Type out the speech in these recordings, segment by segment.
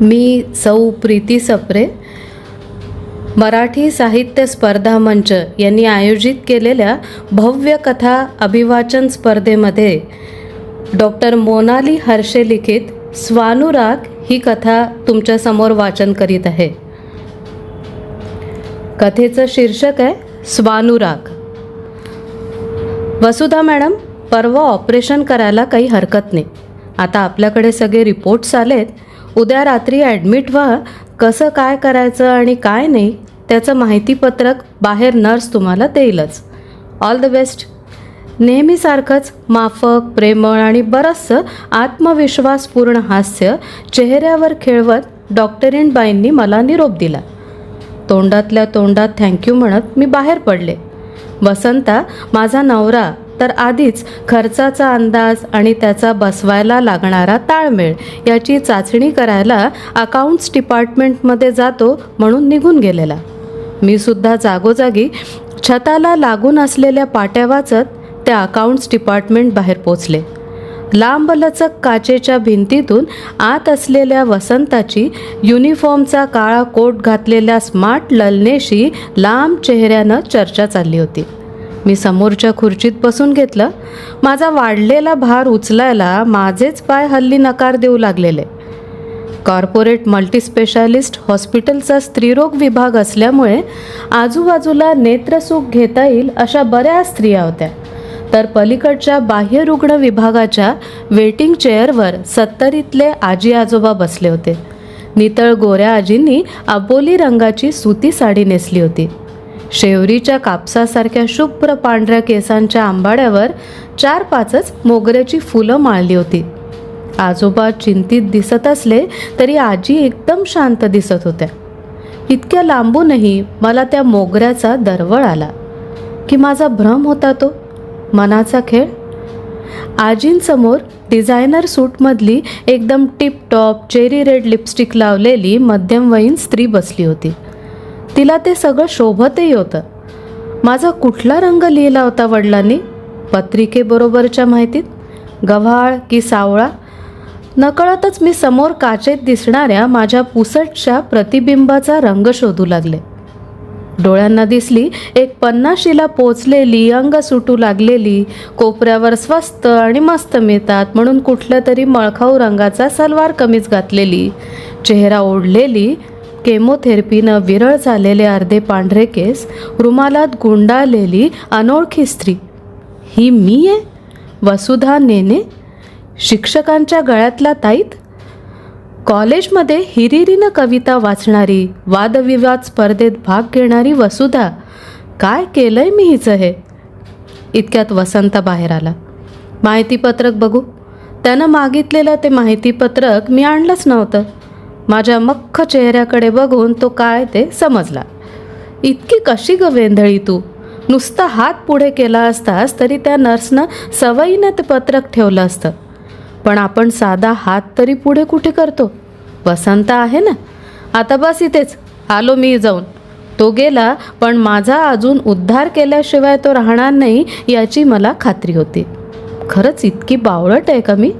मी सौ प्रीती सप्रे. मराठी साहित्य स्पर्धा मंच यांनी आयोजित केलेल्या भव्य कथा अभिवाचन स्पर्धेमध्ये डॉक्टर मोनाली हर्षे लिखित स्वानुराग ही कथा तुमच्यासमोर वाचन करीत आहे. कथेचं शीर्षक आहे स्वानुराग. वसुधा मॅडम परवा ऑपरेशन करायला काही हरकत नाही. आता आपल्याकडे सगळे रिपोर्ट्स आलेत. उद्या रात्री ॲडमिट व्हा कसं काय करायचं आणि काय नाही त्याचं माहितीपत्रक बाहेर नर्स तुम्हाला देईलच. ऑल द बेस्ट नेहमीसारखंच माफक प्रेमळ आणि बरंचसं आत्मविश्वासपूर्ण हास्य चेहऱ्यावर खेळवत डॉक्टरीणबाईंनी मला निरोप दिला. तोंडातल्या तोंडात थँक्यू म्हणत मी बाहेर पडले. वसंता माझा नवरा तर आधीच खर्चाचा अंदाज आणि त्याचा बसवायला लागणारा ताळमेळ याची चाचणी करायला अकाउंट्स डिपार्टमेंटमध्ये जातो म्हणून निघून गेलेला. मी सुद्धा जागोजागी छताला लागून असलेल्या पाट्या वाचत त्या अकाउंट्स डिपार्टमेंट बाहेर पोचले. लांबलचक काचेच्या भिंतीतून आत असलेल्या वसंताची युनिफॉर्मचा काळा कोट घातलेल्या स्मार्ट ललनेशी लांब चेहऱ्यानं चर्चा चालली होती. मी समोरच्या खुर्चीत बसून घेतलं. माझा वाढलेला भार उचलायला माझेच पाय हल्ली नकार देऊ लागलेले. कॉर्पोरेट मल्टीस्पेशालिस्ट हॉस्पिटलचा स्त्रीरोग विभाग असल्यामुळे आजूबाजूला नेत्रसुख घेता येईल अशा बऱ्याच स्त्रिया होत्या. तर पलीकडच्या बाह्यरुग्ण विभागाच्या वेटिंग चेअरवर सत्तरीतले आजी आजोबा बसले होते. नितळ गोऱ्या आजींनी अबोली रंगाची सुती साडी नेसली होती. शेवरीच्या कापसासारख्या शुभ्र पांढऱ्या केसांच्या आंबाड्यावर चार पाचच मोगऱ्याची फुलं माळली होती. आजोबा चिंतित दिसत असले तरी आजी एकदम शांत दिसत होत्या. इतक्या लांबूनही मला त्या मोगऱ्याचा दरवळ आला. की माझा भ्रम होता तो? मनाचा खेळ? आजींसमोर डिझायनर सूटमधली एकदम टिपटॉप चेरी रेड लिपस्टिक लावलेली मध्यमवयीन स्त्री बसली होती. तिला ते सगळं शोभतही होतं. माझा कुठला रंग लिहिला होता वडिलांनी? पत्रिकेबरोबरच्या माहितीत? गव्हाळ की सावळा? नकळतच मी समोर काचेत दिसणाऱ्या माझ्या पुसटच्या प्रतिबिंबाचा रंग शोधू लागले. डोळ्यांना दिसली एक पन्नाशीला पोचलेली अंग सुटू लागलेली कोपऱ्यावर स्वस्त आणि मस्त मिळतात म्हणून कुठल्या तरी मळखाऊ रंगाचा सलवार कमीज घातलेली चेहरा ओढलेली केमोथेरपीनं विरळ झालेले अर्धे पांढरे केस रुमालात गुंडाळलेली अनोळखी स्त्री. ही मी आहे? वसुधा नेने शिक्षकांच्या गळ्यातला ताईत? कॉलेजमध्ये हिरिरीनं कविता वाचणारी वादविवाद स्पर्धेत भाग घेणारी वसुधा. काय केलंय मी हिचं हे? इतक्यात वसंत बाहेर आला. माहितीपत्रक बघू. त्यानं मागितलेलं ते माहितीपत्रक मी आणलंच नव्हतं. माझ्या मख्ख चेहऱ्याकडे बघून तो काय ते समजला. इतकी कशी ग वेंधळी तू? नुसता हात पुढे केला असतास तरी त्या नर्सनं सवयीनं ते पत्रक ठेवलं असतं. पण आपण साधा हात तरी पुढे कुठे करतो? वसंत आहे ना? आता बस इथेच. आलो मी जाऊन. तो गेला पण माझा अजून उद्धार केल्याशिवाय तो राहणार नाही याची मला खात्री होती. खरंच इतकी बावळट आहे का मी?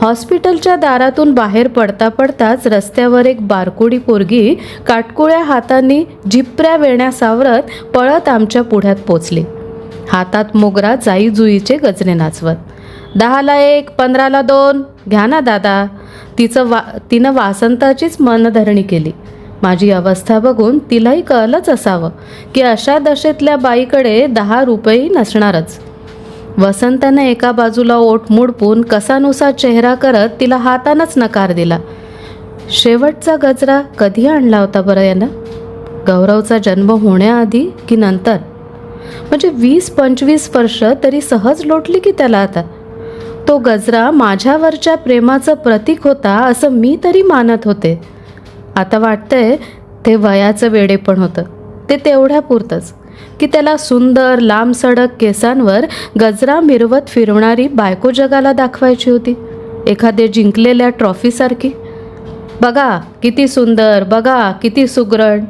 हॉस्पिटलच्या दारातून बाहेर पडता पडताच रस्त्यावर एक बारकोडी पोरगी काटकुळ्या हातांनी झिपऱ्या वेण्या सावरत पळत आमच्या पुढ्यात पोचली. हातात मोगरा जाई जुईचे गजरे नाचवत. दहाला एक पंधराला दोन घ्या ना दादा. तिचं वा तिनं वासंताचीच मनधरणी केली. माझी अवस्था बघून तिलाही कळलंच असावं की अशा दशेतल्या बाईकडे दहा रुपयेही नसणारच. वसंतानं एका बाजूला ओठ मुडपून कसानुसा चेहरा करत तिला हातानंच नकार दिला. शेवटचा गजरा कधी आणला होता बरं यानं? गौरवचा जन्म होण्याआधी की नंतर? म्हणजे वीस पंचवीस वर्ष तरी सहज लोटली की त्याला आता? तो गजरा माझ्यावरच्या प्रेमाचं प्रतीक होता असं मी तरी मानत होते. आता वाटतंय ते वयाचं वेडे पण होतं. ते तेवढ्या पुरतंच की त्याला सुंदर लांब सडक केसांवर गजरा मिरवत फिरवणारी बायको जगाला दाखवायची होती. एखाद्या जिंकलेल्या ट्रॉफीसारखी. बघा किती सुंदर बघा किती सुगरण.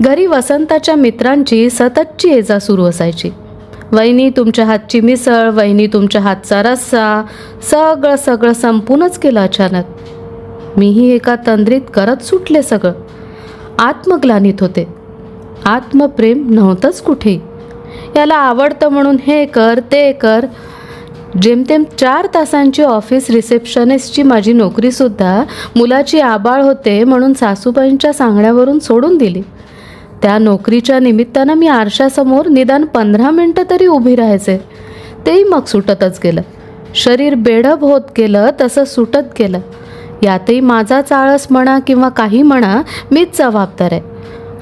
घरी वसंताच्या मित्रांची सततची येजा सुरू असायची. वहिनी तुमच्या हातची मिसळ वहिनी तुमच्या हातचा रस्सा सगळं सगळं संपूनच केलं अचानक. मीही एका तंद्रीत करत सुटले सगळं. आत्मग्लानित होते. आत्मप्रेम नव्हतंच कुठे. याला आवडतं म्हणून हे कर ते कर. जेमतेम चार तासांची ऑफिस रिसेप्शनिस्टची माझी नोकरीसुद्धा मुलाची आबाळ होते म्हणून सासूबाईंच्या सांगण्यावरून सोडून दिली. त्या नोकरीच्या निमित्तानं मी आरशासमोर निदान पंधरा मिनटं तरी उभी राहायचे. तेही मग सुटतच गेलं. शरीर बेढब होत गेलं तसं सुटत गेलं. यातही माझाच आळस म्हणा किंवा काही म्हणा मीच जबाबदार आहे.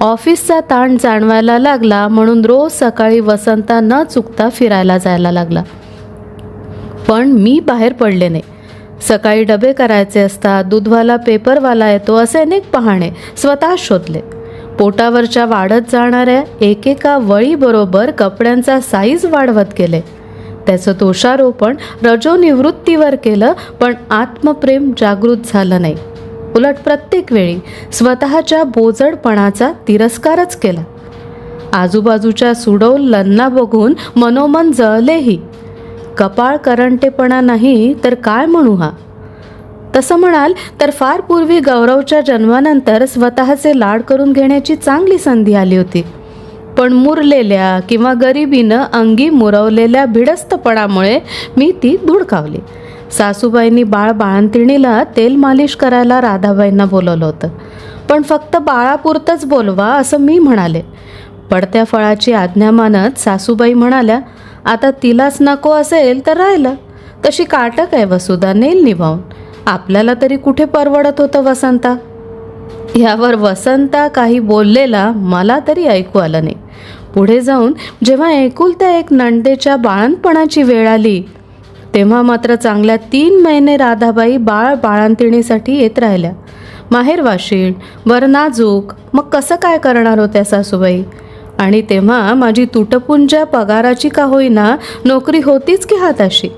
ऑफिसचा ताण जाणवायला लागला म्हणून रोज सकाळी वसंता न चुकता फिरायला जायला लागला. पण मी बाहेर पडले नाही. सकाळी डबे करायचे असतात दूधवाला पेपरवाला येतो असे अनेक पाहणे स्वतः शोधले. पोटावरच्या वाढत जाणाऱ्या एकेका वळीबरोबर कपड्यांचा साईज वाढवत गेले. त्याचं दोषारोपण रजोनिवृत्तीवर केलं पण आत्मप्रेम जागृत झालं नाही. उलट प्रत्येक वेळी स्वतःच्या बोजडपणाचा तिरस्कारच केला. आजूबाजूच्या सुडौल बघून मनोमन जळलेही. कपाळ करंटेपणा नाही तर काय म्हणू हा? तसं म्हणाल तर फार पूर्वी गौरवच्या जन्मानंतर स्वतःचे लाड करून घेण्याची चांगली संधी आली होती. पण मुरलेल्या किंवा गरिबीनं अंगी मुरवलेल्या भिडस्तपणामुळे मी ती धुडकावली सासूबाईंनी बाळ बाळंतिणीला तेल मालिश करायला राधाबाईंना बोलवलं होतं. पण फक्त बाळापुरतंच बोलवा असं मी म्हणाले. पडत्या फळाची आज्ञा मानत सासूबाई म्हणाल्या आता तिलाच नको असेल तर राहिलं. तशी काटक आहे वसुधा नेल निभावून आपल्याला तरी कुठे परवडत होतं वसंता? यावर वसंता काही बोललेला मला तरी ऐकू आलं नाही. पुढे जाऊन जेव्हा एकुलत्या एक नंदेच्या बाळणपणाची वेळ आली तेव्हा मात्र चांगल्या तीन महिने राधाबाई बाळ बाळांतिणीसाठी येत राहिल्या. माहेर वाशीण वर नाजूक मग कसं काय करणार होत्या सासूबाई? आणि तेव्हा माझी तुटपुंज्या पगाराची का होईना नोकरी होतीच की हाताशी?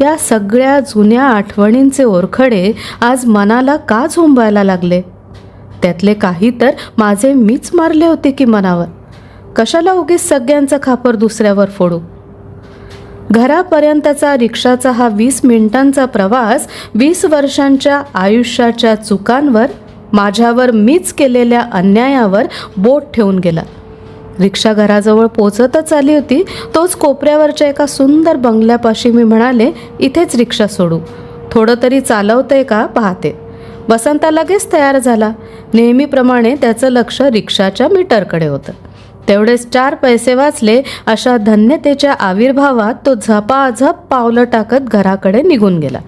या सगळ्या जुन्या आठवणींचे ओरखडे आज मनाला का झोंबायला लागले. त्यातले काही तर माझे मीच मारले होते की मनावर. कशाला उगीच सगळ्यांचं खापर दुसऱ्यावर फोडू? घरापर्यंतचा रिक्षाचा हा वीस मिनिटांचा प्रवास वीस वर्षांच्या आयुष्याच्या चुकांवर माझ्यावर मीच केलेल्या अन्यायावर बोट ठेवून गेला. रिक्षा घराजवळ पोचतच आली होती. तोच कोपऱ्यावरच्या एका सुंदर बंगल्यापाशी मी म्हणाले इथेच रिक्षा सोडू. थोडं तरी चालवतंय का? पाहते. वसंता लगेच तयार झाला. नेहमीप्रमाणे त्याचं लक्ष रिक्षाच्या मीटरकडे होतं. तेवढेच चार पैसे वाचले अशा धन्यतेच्या आविर्भावात तो झपाझप पावलं टाकत घराकडे निघून गेला.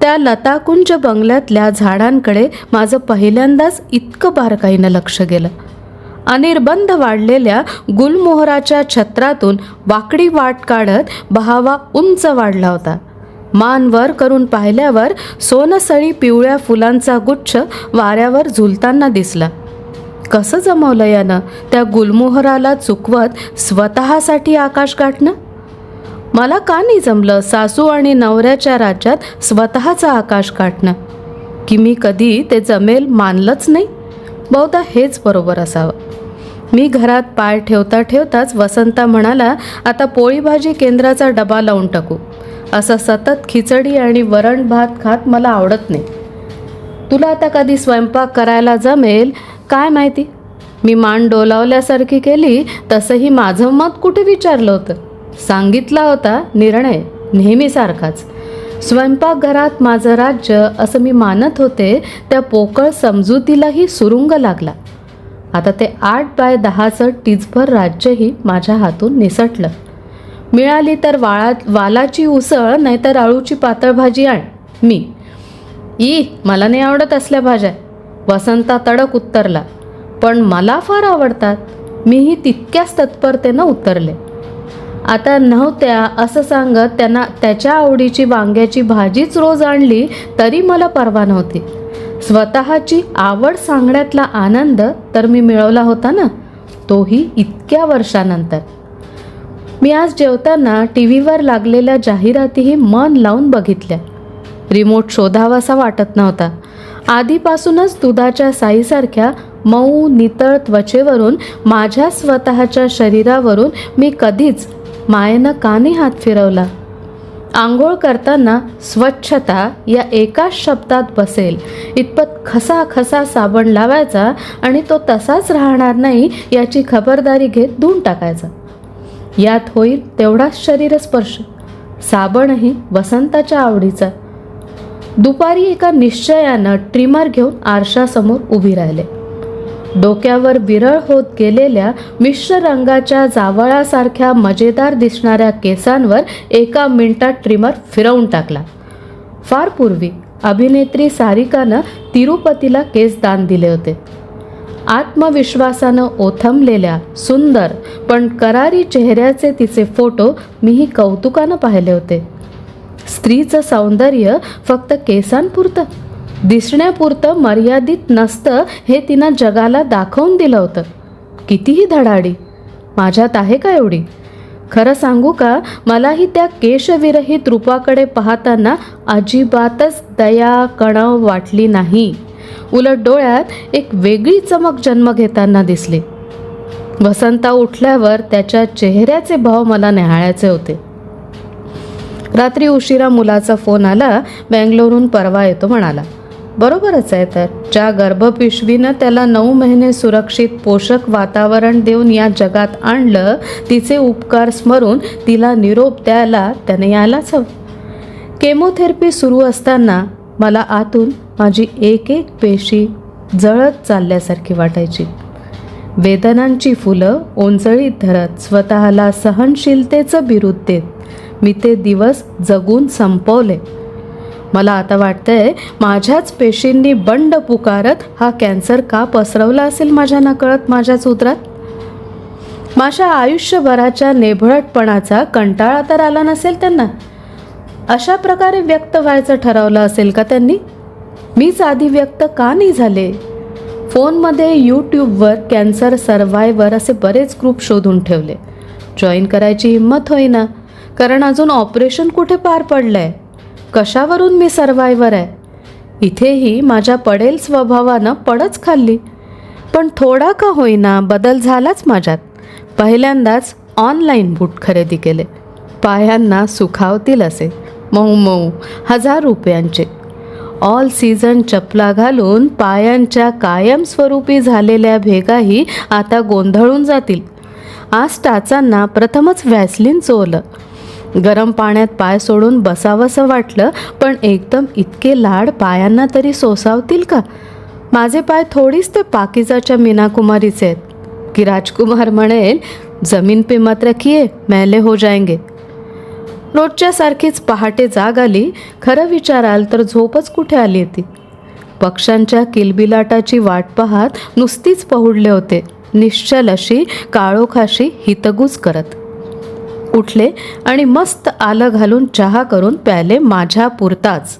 त्या लताकुंज बंगल्यातल्या झाडांकडे माझं पहिल्यांदाच इतकं बारकाईनं लक्ष गेलं. अनिर्बंध वाढलेल्या गुलमोहराच्या छत्रातून वाकडी वाट काढत बहावा उंच वाढला होता. मान वर करून पाहिल्यावर सोनसळी पिवळ्या फुलांचा गुच्छ वाऱ्यावर झुलताना दिसला. कसं जमवलं यानं? त्या गुलमोहराला चुकवत स्वतःसाठी आकाश गाठणं? मला का नाही जमलं सासू आणि नवऱ्याच्या राज्यात स्वतःचं आकाश गाठणं? की मी कधी ते जमेल मानलंच नाही? बहुधा हेच बरोबर असावं. मी घरात पाय ठेवता ठेवताच वसंता म्हणाला आता पोळी भाजी केंद्राचा डबा लावून टाकू. असं सतत खिचडी आणि वरण भात खात मला आवडत नाही. तुला आता कधी स्वयंपाक करायला जमेल काय माहिती? मी मान डोलावल्यासारखी केली तसंही माझं मत कुठे विचारलं होतं? सांगितला होता निर्णय नेहमीसारखाच. स्वयंपाकघरात माझं राज्य असं मी मानत होते त्या पोकळ समजुतीलाही सुरुंग लागला. आता ते आठ बाय दहाचं टिचभर राज्यही माझ्या हातून निसटलं. मिळाली तर वाळा वालाची उसळ नाहीतर आळूची पातळ भाजी आण. मी. ई मला नाही आवडत असल्या भाज्या. वसंता तडक उत्तरला पण मला फार आवडतात. मीही तितक्याच तत्परतेनं उत्तरले. आता नव्हत्या असं सांगत त्यांना त्याच्या आवडीची वांग्याची भाजीच रोज आणली तरी मला परवा नव्हती. स्वतःची आवड सांगण्यातला आनंद तर मी मिळवला होता ना तोही इतक्या वर्षानंतर. मी आज जेवताना टी व्हीवर लागलेल्या जाहिरातीही मन लावून बघितल्या. रिमोट शोधावासा वाटत नव्हता. आधीपासूनच दुधाच्या साईसारख्या मऊ नितळ त्वचेवरून माझ्या स्वतःच्या शरीरावरून मी कधीच मायेनं काने हात फिरवला. आंघोळ करताना स्वच्छता या एकाच शब्दात बसेल. इतपत खसा खसा साबण लावायचा आणि तो तसाच राहणार नाही याची खबरदारी घेत धुवून टाकायचा. यात होईल तेवढाच शरीरस्पर्श. साबणही वसंताच्या आवडीचा. दुपारी एका निश्चयानं ट्रिमर घेऊन आरशासमोर उभी राहिले. डोक्यावर विरळ होत गेलेल्या मिश्र रंगाच्या जावळासारख्या मजेदार दिसणाऱ्या केसांवर एका मिनिटात ट्रिमर फिरवून टाकला. फार पूर्वी अभिनेत्री सारिकानं तिरुपतीला केस दान दिले होते. आत्मविश्वासानं ओथंबलेल्या सुंदर पण करारी चेहऱ्याचे तिचे फोटो मीही कौतुकानं पाहिले होते. स्त्रीचं सौंदर्य फक्त केसांपुरतं. दिसण्यापुरतं मर्यादित नसतं हे तिनं जगाला दाखवून दिलं होतं. कितीही धडाडी. माझ्यात आहे का एवढी? खरं सांगू का मलाही त्या केशविरहित रूपाकडे पाहताना अजिबातच दया कणव वाटली नाही. उलट डोळ्यात एक वेगळी चमक जन्म घेताना दिसली. वसंता उठल्यावर त्याच्या चेहऱ्याचे भाव मला न्याहाळायचे होते. रात्री उशिरा मुलाचा फोन आला बँगलोरहून परवा येतो म्हणाला. बरोबरच आहे तर. ज्या गर्भपिशवीनं त्याला नऊ महिने सुरक्षित पोषक वातावरण देऊन या जगात आणलं तिचे उपकार स्मरून तिला निरोप द्यायला त्याने यायलाच हवं. केमोथेरपी सुरू असताना मला आतून माझी एक एक पेशी जळत चालल्यासारखी वाटायची. वेदनांची फुलं ओंजळीत धरत स्वतःला सहनशीलतेचं बिरुद देत मी ते दिवस जगून संपवले. मला आता वाटतंय माझ्याच पेशींनी बंड पुकारत हा कॅन्सर का पसरवला असेल माझ्या नकळत माझ्याच उतरात माझ्या आयुष्यभराच्या नेभळटपणाचा कंटाळा तर आला नसेल त्यांना? अशा प्रकारे व्यक्त व्हायचं ठरवलं असेल का त्यांनी? मीच आधी व्यक्त का नाही झाले? फोनमध्ये यूट्यूबवर कॅन्सर सर्वायवर असे बरेच ग्रुप शोधून ठेवले. जॉईन करायची हिंमत होईना. कारण अजून ऑपरेशन कुठे पार पडलं आहे कशावरून मी सर्वायवर आहे? इथेही माझ्या पडेल स्वभावानं पडच खाल्ली. पण थोडा का होईना बदल झालाच माझ्यात. पहिल्यांदाच ऑनलाईन बूट खरेदी केले. पायांना सुखावतील असे. मऊ मऊ हजार रुपयांचे. ऑल सीझन चपला घालून पायांच्या कायमस्वरूपी झालेल्या भेगाही आता गोंधळून जातील. आज टाचांना प्रथमच व्हॅसलिन चोवलं गरम पाण्यात पाय सोडून बसावंसं वाटलं पण एकदम इतके लाड पायांना तरी सोसावतील का? माझे पाय थोडीच ते पाकिजाच्या मीनाकुमारीचे आहेत. की राजकुमार म्हणेल जमीन पे मत रखिये मैले हो जाएंगे रोजच्यासारखीच पहाटे जाग आली खरं विचाराल तर झोपच कुठे आली होती? पक्ष्यांच्या किलबिलाटाची वाट पाहत नुसतीच पहुडले होते निश्चल अशी काळोखाशी हितगुज करत. उठले आणि मस्त आलं घालून चहा करून प्याले माझ्या पुरताच.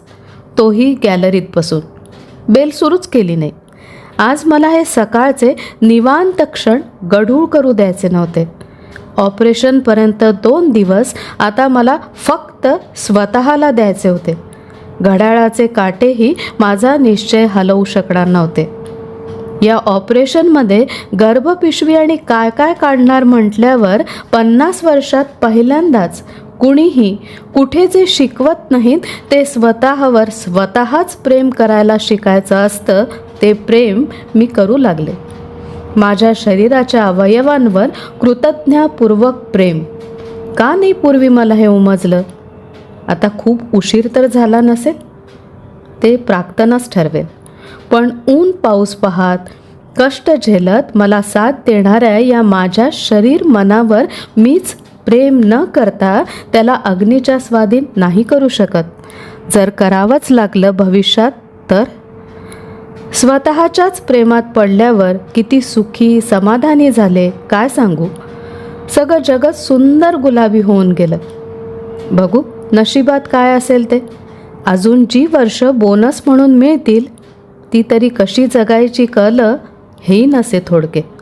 तोही गॅलरीत बसून. बेल सुरूच केली नाही. आज मला हे सकाळचे निवांत क्षण गढूळ करू द्यायचे नव्हते. ऑपरेशनपर्यंत दोन दिवस आता मला फक्त स्वतःला द्यायचे होते. घड्याळाचे काटेही माझा निश्चय हलवू शकणार नव्हते. या ऑपरेशनमध्ये गर्भपिशवी आणि काय काय काढणार म्हटल्यावर पन्नास वर्षात पहिल्यांदाच कुणीही कुठे जे शिकवत नाहीत ते स्वतःवर स्वतःच प्रेम करायला शिकायचं असतं ते प्रेम मी करू लागले. माझ्या शरीराच्या अवयवांवर कृतज्ञापूर्वक प्रेम. का नाही पूर्वी मला हे उमजलं? आता खूप उशीर तर झाला नसेल? ते प्राक्तनच ठरवेल. पण ऊन पाऊस पाहात. कष्ट झेलत मला साथ देणाऱ्या या माझ्या शरीर मनावर मीच प्रेम न करता त्याला अग्नीच्या स्वाधीन नाही करू शकत. जर करावंच लागलं भविष्यात तर? स्वतःच्याच प्रेमात पडल्यावर किती सुखी समाधानी झाले काय सांगू? सगळं जगत सुंदर गुलाबी होऊन गेलं. बघू नशिबात काय असेल ते? अजून जी वर्ष बोनस म्हणून मिळतील ती तरी कशी जगायची कळलं हेही नसे थोडके.